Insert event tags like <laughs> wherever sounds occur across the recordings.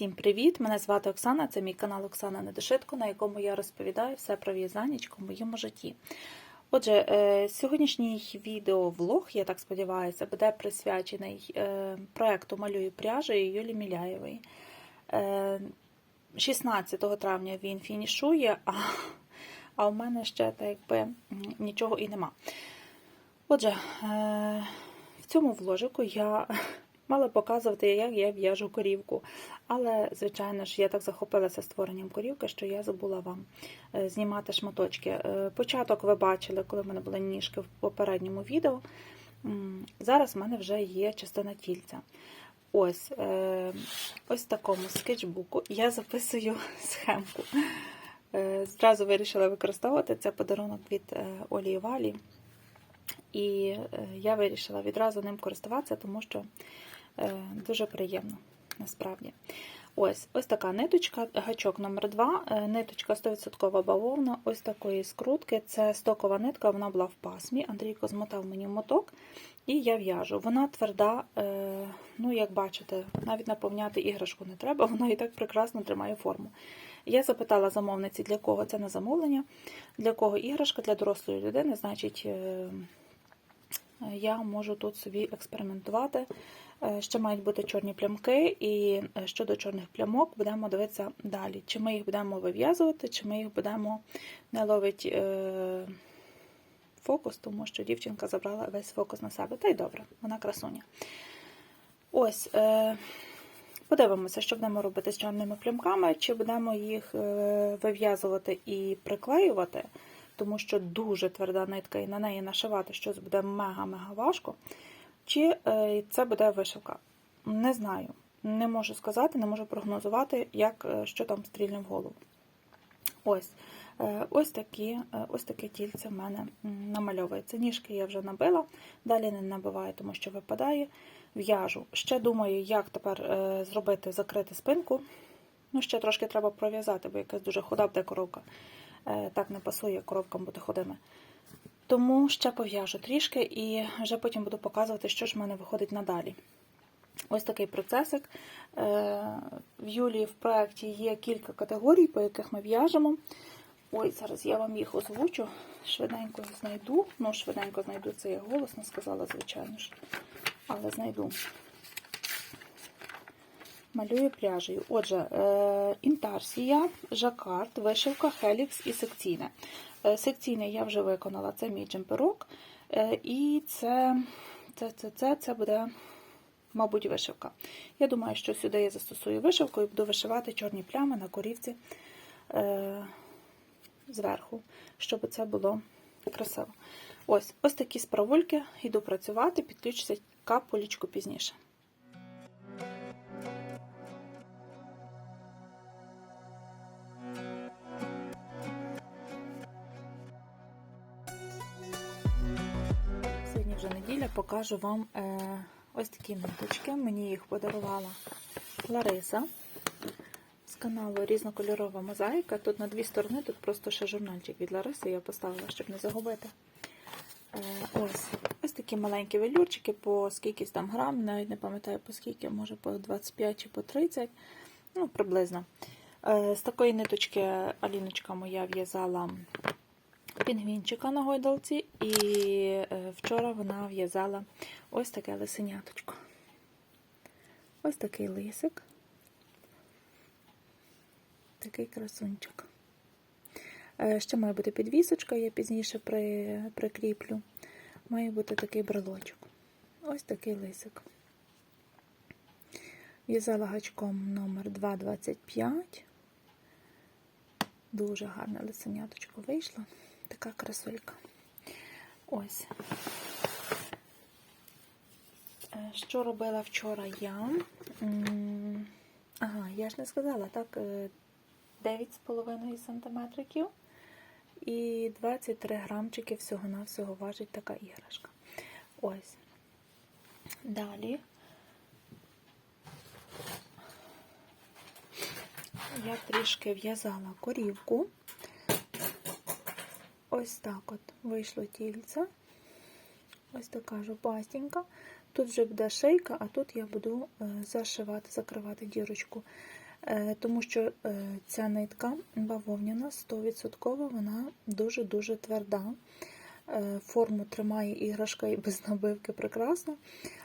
Всім привіт! Мене звати Оксана, це мій канал Оксана Недошитко, на якому я розповідаю все про в'язанечко в моєму житті. Отже, е, сьогоднішній відеовлог, я так сподіваюся, буде присвячений е, проекту Малюю пряжею Юлії Міляєвої. Е, 16 травня він фінішує, а, а у мене ще так якби нічого і нема. Отже, е, в цьому вложику я мала показувати, як я в'яжу корівку. Але, звичайно ж, я так захопилася створенням корівки, що я забула вам е, знімати шматочки. Е, Початок ви бачили, коли в мене були ніжки в попередньому відео. Зараз в мене вже є частина тільця. Ось е, ось в такому скетчбуку я записую <laughs> схемку. Зразу вирішила використовувати це подарунок від Олі Валі. І я вирішила відразу ним користуватися, тому що дуже приємно насправді. Ось ось така ниточка, гачок номер 2 ниточка 100% бавовна, ось такої скрутки. Це стокова нитка, вона була в пасмі. Андрійко змотав мені моток, і я в'яжу. Вона тверда, е, ну, як бачите, навіть наповняти іграшку не треба, <laughs> вона і так прекрасно тримає форму. Я запитала замовниці, для кого це на замовлення, для кого іграшка для дорослої людини, значить. Я можу тут собі експериментувати. Е, Ще мають бути чорні плямки, і е, щодо чорних плямок будемо дивитися далі. Чи ми їх будемо вив'язувати, чи ми їх будемо не ловити е, фокус, тому що дівчинка забрала весь фокус на себе. Та й добре, вона красуня. Ось, подивимося, що будемо робити з чорними плямками, чи будемо їх вив'язувати і приклеювати тому що дуже тверда нитка, і на неї нашивати щось буде мега-мега важко. Чи е, це буде вишивка? Не знаю. Не можу сказати, не можу прогнозувати, як, е, що там стрільне в голову. Ось е, ось такі, ось таке тільце в мене намальовується. Ніжки я вже набила, далі не набиваю, тому що випадає. В'яжу. Ще думаю, як тепер зробити закрити спинку. Ну, ще трошки треба пров'язати, бо якась дуже худа буде коровка. Так не пасує коровкам бути ходими. Тому ще пов'яжу трішки і вже потім буду показувати, що ж в мене виходить надалі. Ось такий процесик. В Юлії в проєкті є кілька категорій, по яких ми в'яжемо. Ой, зараз я вам їх озвучу. Швиденько знайду. Ну, швиденько знайду це я голосно сказала, звичайно ж. Але знайду. Малюю пряжею. Отже, е, інтарсія, жакард, вишивка, хелікс і секційне. Е, секційне я вже виконала, це мій джемперок. Е, і це, це, це, це, це буде, мабуть, вишивка. Я думаю, що сюди я застосую вишивку і буду вишивати чорні плями на корівці зверху, щоб це було красиво. Ось ось такі справульки, йду працювати, підключуся капулечку пізніше. Вже неділя, покажу вам е, ось такі ниточки. Мені їх подарувала Лариса з каналу Різнокольорова мозаїка. Тут на дві сторони, тут просто ще журнальчик від Лариси я поставила, щоб не загубити. Е, ось ось такі маленькі велюрчики, по скільки там грам, навіть не пам'ятаю по скільки, може по 25 чи по 30, ну приблизно. Е, з такої ниточки Аліночка моя в'язала пінгвінчика на гойдалці, і е, вчора вона в'язала ось таке лисеняточко. Ось такий лисик. Такий красунчик. Е, ще має бути підвісочка, я пізніше при, прикріплю. Має бути такий брелочок. Ось такий лисик. В'язала гачком номер 225. Дуже гарне лисеняточко вийшло. Така красулька. Ось. Е, що робила вчора я? Ага, я ж не сказала, так, 9,5 см і 23 грамчики всього-навсього важить така іграшка. Ось. Далі я трішки в'язала корівку. Ось так от вийшло тільце. Ось така жопастенька. Тут вже буде шийка, а тут я буду е, зашивати, закривати дірочку. Е, Тому що е, ця нитка бавовняна 100% вона дуже-дуже тверда. Форму тримає іграшка і без набивки прекрасно.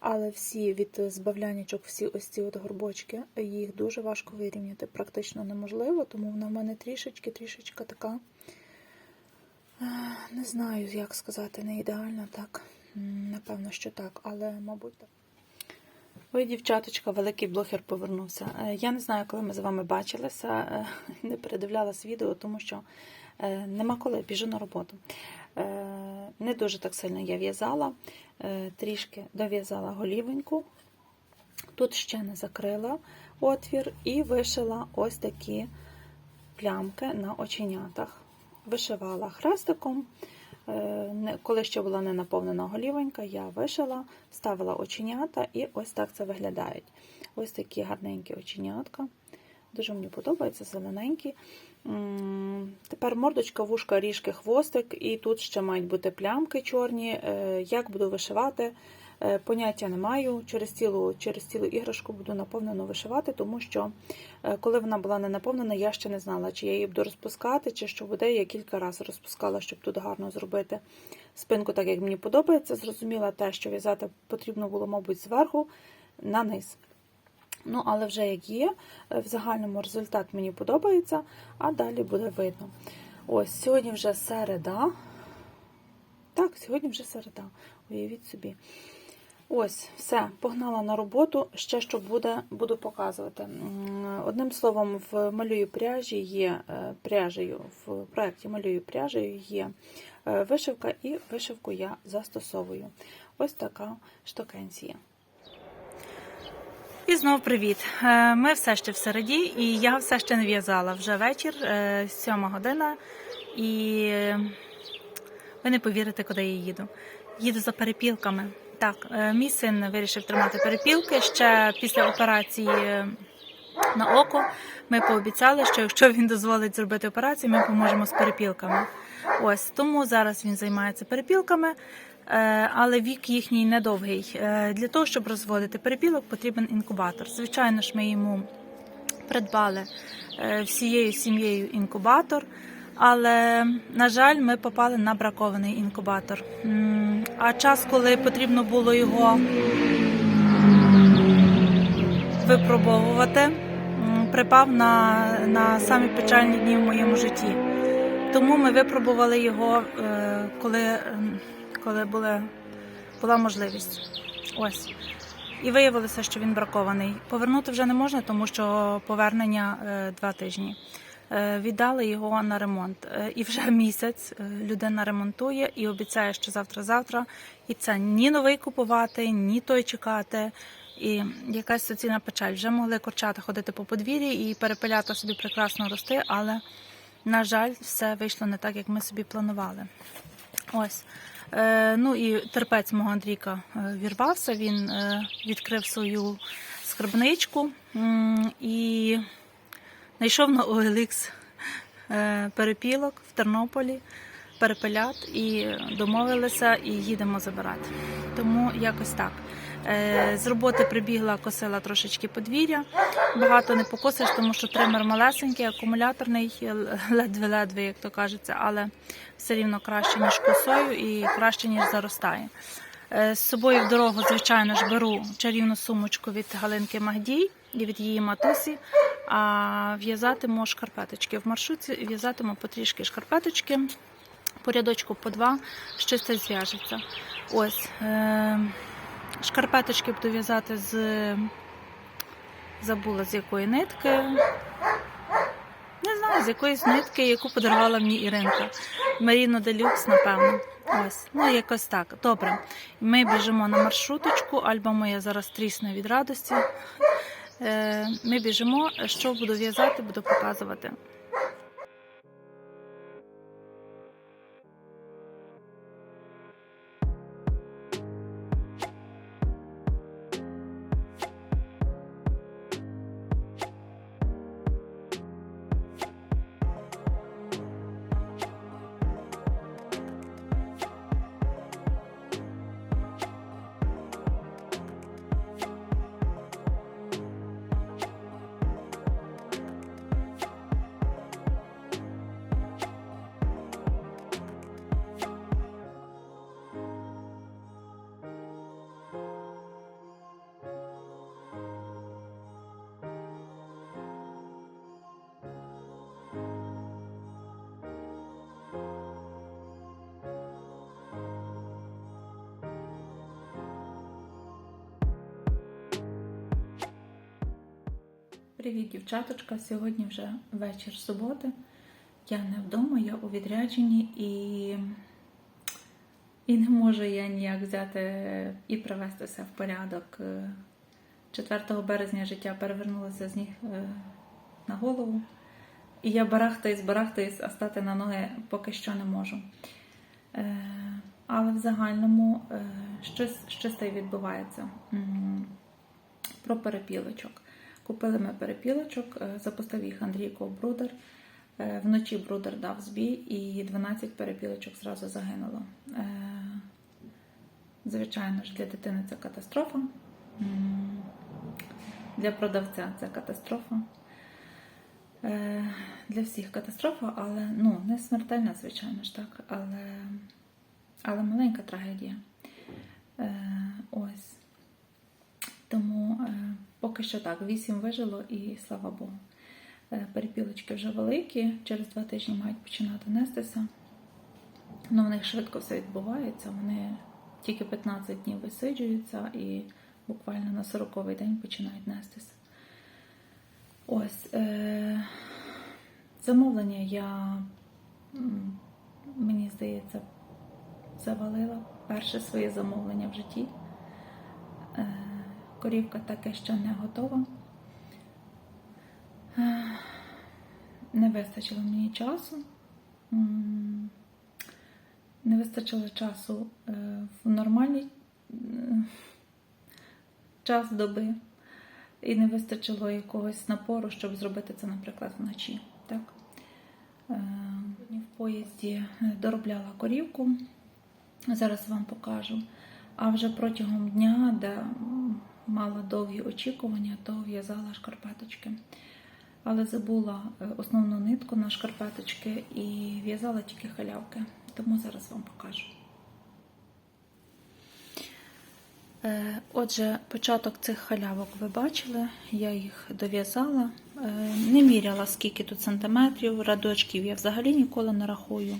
Але всі від збавляннячок, всі ось ці от горбочки, їх дуже важко вирівняти, практично неможливо, тому вона в мене трішечки-трішечки така. Е, Не знаю, як сказати, не ідеальна, так. Напевно, що так, але, мабуть, так. Ой, дівчаточка, великий блогер повернувся. Е, Я не знаю, коли ми з вами бачилися, е, не передивлялась відео, тому що нема коли, біжу на роботу. Не дуже так сильно я в'язала, трішки дов'язала голівеньку. Тут ще не закрила отвір і вишила ось такі плямки на оченятах. Вишивала хрестиком. Е, Коли ще була не наповнена голівенька, я вишила, вставила оченята і ось так це виглядають. Ось такі гарненькі оченятка. Дуже мені подобається, зелененькі. Тепер мордочка, вушка, ріжки, хвостик, і тут ще мають бути плямки чорні. Е, Як буду вишивати, поняття не маю. Через цілу, через цілу іграшку буду наповнено вишивати, тому що е, коли вона була не наповнена, я ще не знала, чи я її буду розпускати, чи що буде. Я кілька разів розпускала, щоб тут гарно зробити спинку, так як мені подобається. Зрозуміла те, що в'язати потрібно було, мабуть, зверху на низ. Ну, але вже як є, е, в загальному результат мені подобається, а далі буде видно. Ось, сьогодні вже середа. Так, сьогодні вже середа. Уявіть собі. Ось, все, погнала на роботу. Ще що буде, буду показувати. Одним словом, в малюю пряжі є е, пряжею, в проєкті малюю пряжею є е, вишивка, і вишивку я застосовую. Ось така штукенція. І знов привіт. Е, Ми все ще в середі, і я все ще не в'язала. Вже вечір, сьома година, і ви не повірите, куди я їду. Їду за перепілками. Так, е, мій син вирішив тримати перепілки ще після операції е, на око. Ми пообіцяли, що якщо він дозволить зробити операцію, ми поможемо з перепілками. Ось тому зараз він займається перепілками. Е, але вік їхній недовгий. Для того, щоб розводити перепілок, потрібен інкубатор. Звичайно ж, ми йому придбали всією сім'єю інкубатор, але, на жаль, ми попали на бракований інкубатор. А час, коли потрібно було його випробовувати, припав на, на самі печальні дні в моєму житті. Тому ми випробували його, е, коли, коли були, була можливість. Ось. І виявилося, що він бракований. Повернути вже не можна, тому що повернення е, два тижні. Е, Віддали його на ремонт. Е, І вже <laughs> місяць е, людина ремонтує і обіцяє, що завтра-завтра. І це ні новий купувати, ні той чекати. І якась суцільна печаль. Вже могли курчата ходити по подвір'ї і перепелята собі прекрасно рости, але на жаль, все вийшло не так, як ми собі планували. Ось. Ну і терпець мого Андрійка вірвався, він відкрив свою скарбничку і знайшов на OLX е, перепілок в Тернополі, перепелят, і домовилися і їдемо забирати. Тому якось так. Е, З роботи прибігла, косила трошечки подвір'я. Багато не покосиш, тому що тример малесенький, акумуляторний, ледве-ледве, як то кажеться, але все рівно краще, ніж косою і краще, ніж заростає. Е, З собою в дорогу, звичайно ж, беру чарівну сумочку від Галинки Магдій і від її матусі, а в'язатиму шкарпеточки. В маршрутці в'язатиму потрішки шкарпеточки, по рядочку по два, щось це зв'яжеться. Ось. Е- Шкарпеточки буду в'язати з забула з якої нитки. Не знаю, з якоїсь нитки, яку подарувала мені Іринка. Маріно Делюкс, напевно. Ось, ну якось так. Добре. Ми біжимо на маршруточку. Альба моя зараз трісне від радості. Е, Ми біжимо. Що буду в'язати, буду показувати. Привіт, дівчаточка. Сьогодні вже вечір суботи. Я не вдома, я у відрядженні і, і не можу я ніяк взяти і привести все в порядок. Е, 4 березня життя перевернулося з ніг е, на голову. І я барахтаюсь, барахтаюсь, а стати на ноги поки що не можу. Е, Але в загальному е, щось, щось відбувається. Про перепілочок. Купили ми перепілочок, е, запустив їх Андрійко Брудер. Е, Вночі Брудер дав збій і 12 перепілочок зразу загинуло. Е, Звичайно ж, для дитини це катастрофа. Для продавця це катастрофа. Для всіх катастрофа, але ну, не смертельна, звичайно ж так, але, але маленька трагедія. Ось. Тому е, поки що так, вісім вижило і слава Богу. Е, перепілочки вже великі, через два тижні мають починати нестися. Ну, в них швидко все відбувається. Вони тільки 15 днів висиджуються і буквально на 40-й день починають нестися. Ось. Е- замовлення я, мені здається, завалила перше своє замовлення в житті. Е, Корівка таке ще не готова. Е, Не вистачило мені часу. Не вистачило часу е, в нормальний е, час доби. І не вистачило якогось напору, щоб зробити це, наприклад, вночі. Так? В поїзді доробляла корівку. Зараз вам покажу. А вже протягом дня, де мала довгі очікування, то в'язала шкарпеточки. Але забула е, основну нитку на шкарпеточки і в'язала тільки халявки. Тому зараз вам покажу. Е, Отже, початок цих халявок ви бачили, я їх дов'язала. Е, Не міряла, скільки тут сантиметрів, радочків я взагалі ніколи не рахую.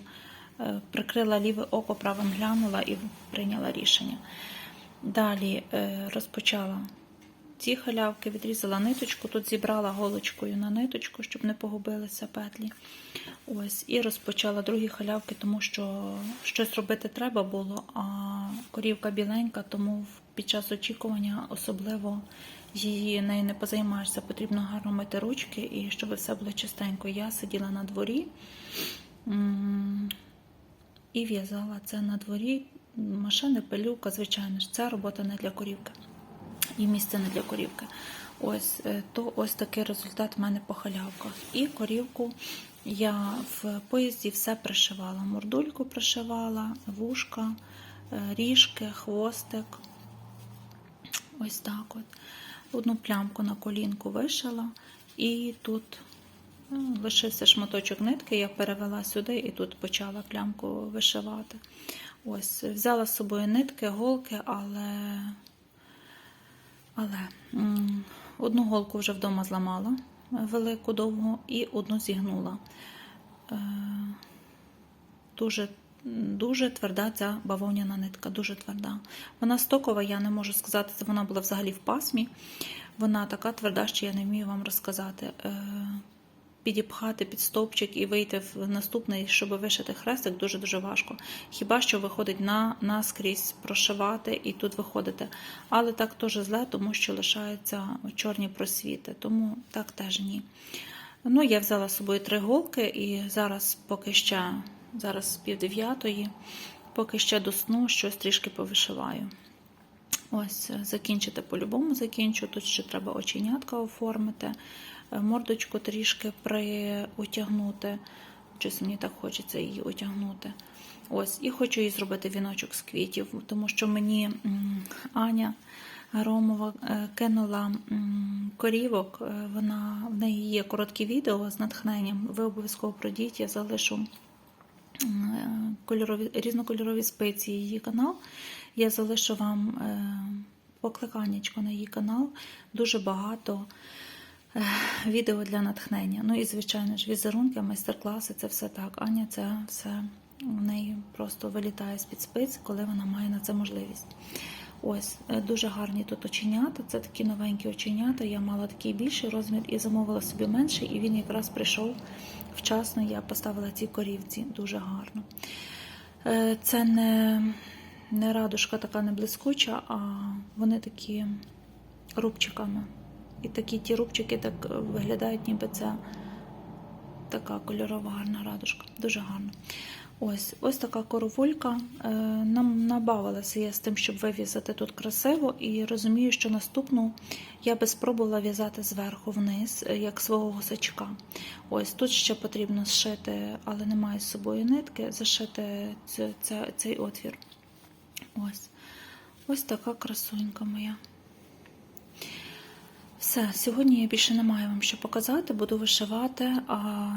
Прикрила ліве око, правим глянула і прийняла рішення. Далі е, розпочала ці халявки, відрізала ниточку, тут зібрала голочкою на ниточку, щоб не погубилися петлі. Ось, і розпочала другі халявки, тому що щось робити треба було, а корівка біленька, тому під час очікування особливо її нею не позаймаєшся. Потрібно гарно мити ручки і щоб все було чистенько. Я сиділа на дворі і в'язала це на дворі. Машини, пилюка, звичайно ж, це робота не для корівки і місце не для корівки. Ось е, то ось такий результат в мене по халявках. І корівку я в поїзді все пришивала. Мордульку пришивала, вушка, е, ріжки, хвостик. Ось так от. Одну плямку на колінку вишила, і тут ну, лишився шматочок нитки, я перевела сюди і тут почала плямку вишивати. Ось, взяла з собою нитки, голки, але але одну голку вже вдома зламала, е, велику довгу, і одну зігнула. Е, Дуже, дуже тверда ця бавовняна нитка, дуже тверда. Вона стокова, я не можу сказати, вона була взагалі в пасмі. Вона така тверда, що я не вмію вам розказати. Підіпхати під стовпчик і вийти в наступний, щоб вишити хрестик, дуже-дуже важко. Хіба що виходить на наскрізь прошивати і тут виходити. Але так теж зле, тому що лишаються чорні просвіти, тому так теж ні. Ну, я взяла з собою три голки і зараз, поки ще, зараз пів дев'ятої, поки ще до сну щось трішки повишиваю. Ось, закінчити по-любому закінчу. Тут ще треба оченятка оформити, мордочку трішки приутягнути. Щось мені так хочеться її утягнути. Ось, і хочу їй зробити віночок з квітів, тому що мені Аня Ромова е, кинула корівок. е, Вона в неї є короткі відео з натхненням. Ви обов'язково пройдіть, я залишу кольорові, різнокольорові спиці її канал. Я залишу вам е, покликаннячко на її канал. Дуже багато е, відео для натхнення. Ну і, звичайно ж, візерунки, майстер-класи це все так. Аня це все в неї просто вилітає з-під спиць, коли вона має на це можливість. Ось, е, дуже гарні тут оченята. Це такі новенькі оченята. Я мала такий більший розмір і замовила собі менший, і він якраз прийшов вчасно. Я поставила ці корівці дуже гарно. Е, Це не, не радужка така не блискуча, а вони такі рубчиками. І такі ті рубчики так е, виглядають, ніби це така кольорова гарна радужка. Дуже гарно. Ось ось така коровулька. Е, Нам набавилася я з тим, щоб вив'язати тут красиво, і розумію, що наступну я би спробувала в'язати зверху вниз, е, як свого гусачка. Ось тут ще потрібно зшити, але немає з собою нитки, зашити ця- цей отвір. Ось. Ось така красунька моя. Все, сьогодні я більше не маю вам що показати, буду вишивати, а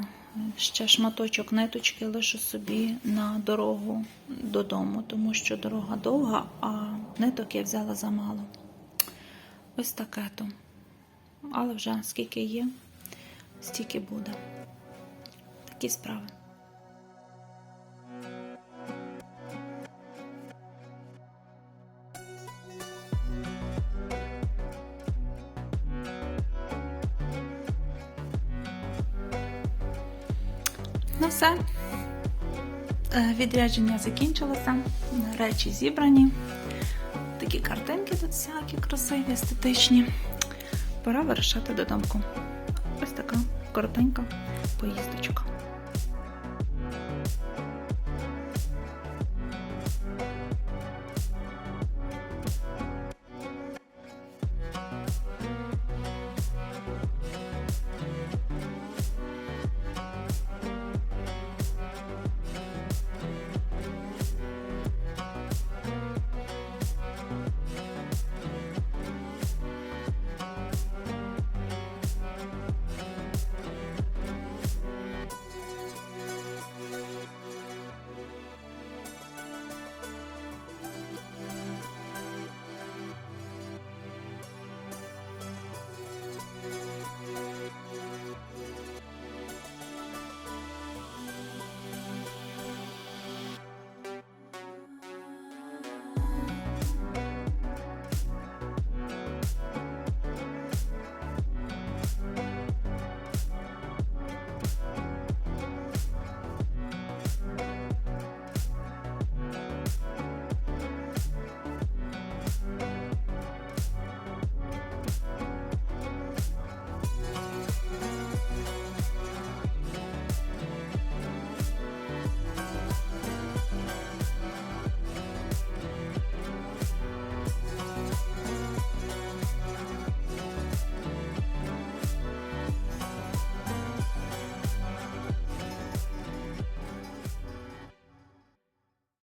ще шматочок ниточки лишу собі на дорогу додому, тому що дорога довга, а ниток я взяла замало. Ось таке то. Але вже скільки є, стільки буде. Такі справи. Ну все. Е, Відрядження закінчилося, речі зібрані. Такі картинки тут всякі красиві, естетичні. Пора вирушати додому. Ось така коротенька поїздочка.